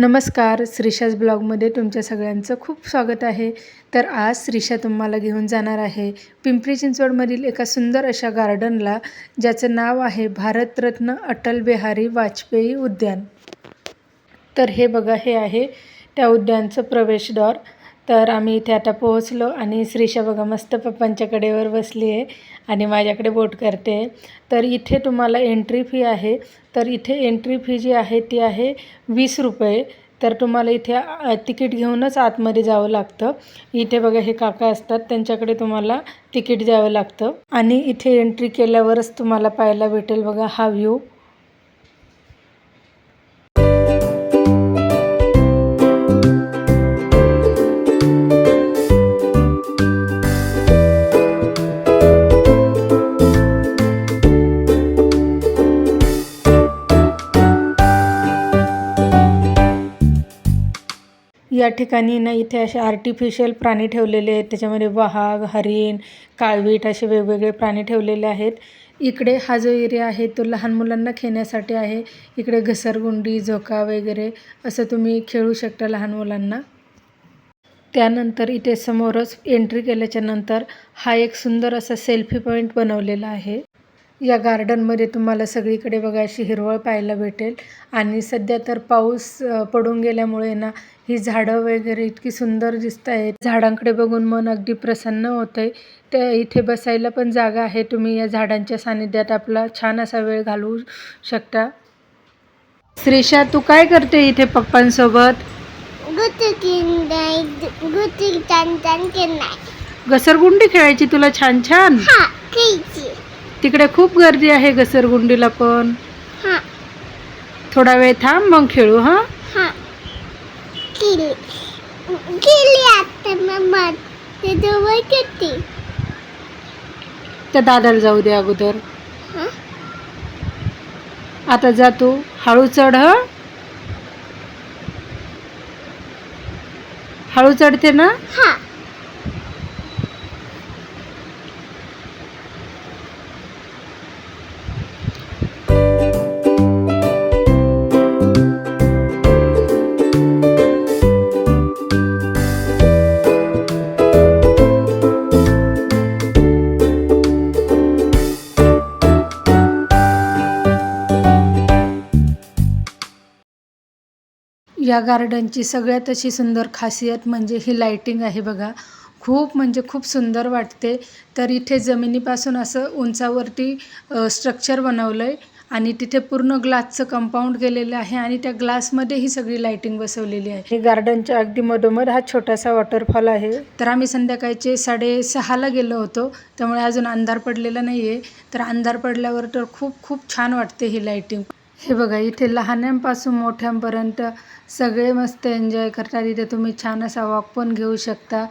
नमस्कार श्रीषाज ब्लॉगमध्ये तुमच्या सगळ्यांचं खूप स्वागत आहे. तर आज श्रीषा तुम्हाला घेऊन जाणार आहे पिंपरी चिंचवडमधील एका सुंदर अशा गार्डनला ज्याचं नाव आहे भारतरत्न अटल बिहारी वाजपेयी उद्यान. तर हे बघा हे आहे त्या उद्यानचं प्रवेशद्वार. तर आम्ही इथे आता पोहोचलो आणि श्रीषा बघा मस्त पप्पांच्या कडेवर बसली आहे आणि माझ्याकडे बोट करते आहे. तर इथे तुम्हाला एंट्री फी आहे. तर इथे एंट्री फी जी आहे ती आहे वीस रुपये. तर तुम्हाला इथे तिकीट घेऊनच आतमध्ये जावं लागतं. इथे बघा हे काका असतात त्यांच्याकडे तुम्हाला तिकीट द्यावं लागतं. आणि इथे एंट्री केल्यावरच तुम्हाला पाहायला भेटेल बघा हा व्ह्यू या ठिकाणी ना इथे असे आर्टिफिशियल प्राणी ठेवलेले आहेत. त्याच्यामध्ये वाघ हरिण काळवीट असे वेगवेगळे प्राणी ठेवलेले आहेत. इकडे हा जो एरिया आहे तो लहान मुलांना खेळण्यासाठी आहे. इकडे घसरगुंडी झोका वगैरे असं तुम्ही खेळू शकता लहान मुलांना. त्यानंतर इथे समोरच एंट्री केल्याच्यानंतर हा एक सुंदर असा सेल्फी पॉईंट बनवलेला आहे. या गार्डनमध्ये तुम्हाला सगळीकडे बघा अशी हिरवळ पाहायला भेटेल. आणि सध्या तर पाऊस पडून गेल्यामुळे ना ही झाडं वगैरे इतकी सुंदर दिसत आहेत. झाडांकडे बघून मन अगदी प्रसन्न होतं आहे त्या इथे बसायला पण जागा आहे. तुम्ही या झाडांच्या सानिध्यात आपला छान असा वेळ घालवू शकता. श्रीषा तू काय करते इथे पप्पांसोबत? घसरगुंडी खेळायची तुला छान छान खेळची तिकडे खूप गर्दी आहे घसरगुंडीला पण. हा. थोडा वेळ थांब मग खेळू हां? हा. त्या दादाला जाऊ दे अगोदर. हा? आता जा तू. हळू चढ हं? हळू चढते ना? या गार्डनची सगळ्यात अशी सुंदर खासियत म्हणजे ही लाईटिंग आहे बघा. खूप म्हणजे खूप सुंदर वाटते. तर इथे जमिनीपासून असं उंचावरती स्ट्रक्चर बनवलं आहे आणि तिथे पूर्ण ग्लासचं कंपाऊंड केलेलं आहे आणि त्या ग्लासमध्ये ही सगळी लाईटिंग बसवलेली आहे. हे गार्डनच्या अगदी मधोमध हा छोटासा वॉटरफॉल आहे. तर आम्ही संध्याकाळचे साडेसहाला गेलो होतो. त्यामुळे अजून अंधार पडलेला नाही आहे तर अंधार पडल्यावर तर खूप खूप छान वाटते ही लाईटिंग हे बघा इथे लहान्यांपासून मोठ्यांपर्यंत सगळे मस्त एन्जॉय करतात. इथे तुम्ही छान असा वॉक पण घेऊ शकता.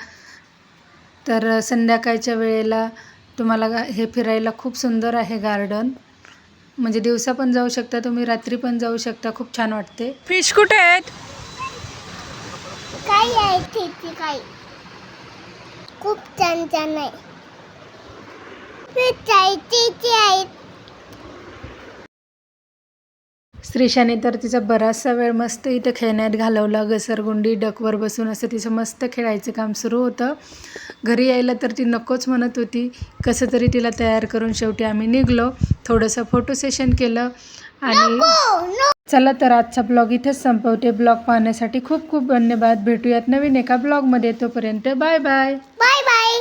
तर संध्याकाळच्या वेळेला तुम्हाला गा- हे फिरायला खूप सुंदर आहे गार्डन म्हणजे दिवसा पण जाऊ शकता तुम्ही रात्री पण जाऊ शकता. खूप छान वाटते. फिश कुठे आहेत? काय आहे खूप छान छान आहे तिथे आहे श्रीशाने तर तिचा बराचसा वेळ मस्त इथे खेळण्यात घालवला. घसरगुंडी डकवर बसून असं तिचं मस्त खेळायचं काम सुरू होतं. घरी यायला तर ती नकोच म्हणत होती. कसं तरी तिला तयार करून शेवटी आम्ही निघलो. थोडंसं फोटो सेशन केलं आणि चला तर आजचा ब्लॉग इथेच संपवते. ब्लॉग पाहण्यासाठी खूप खूप धन्यवाद. भेटूयात नवीन एका ब्लॉगमध्ये. तोपर्यंत बाय बाय. Bye bye.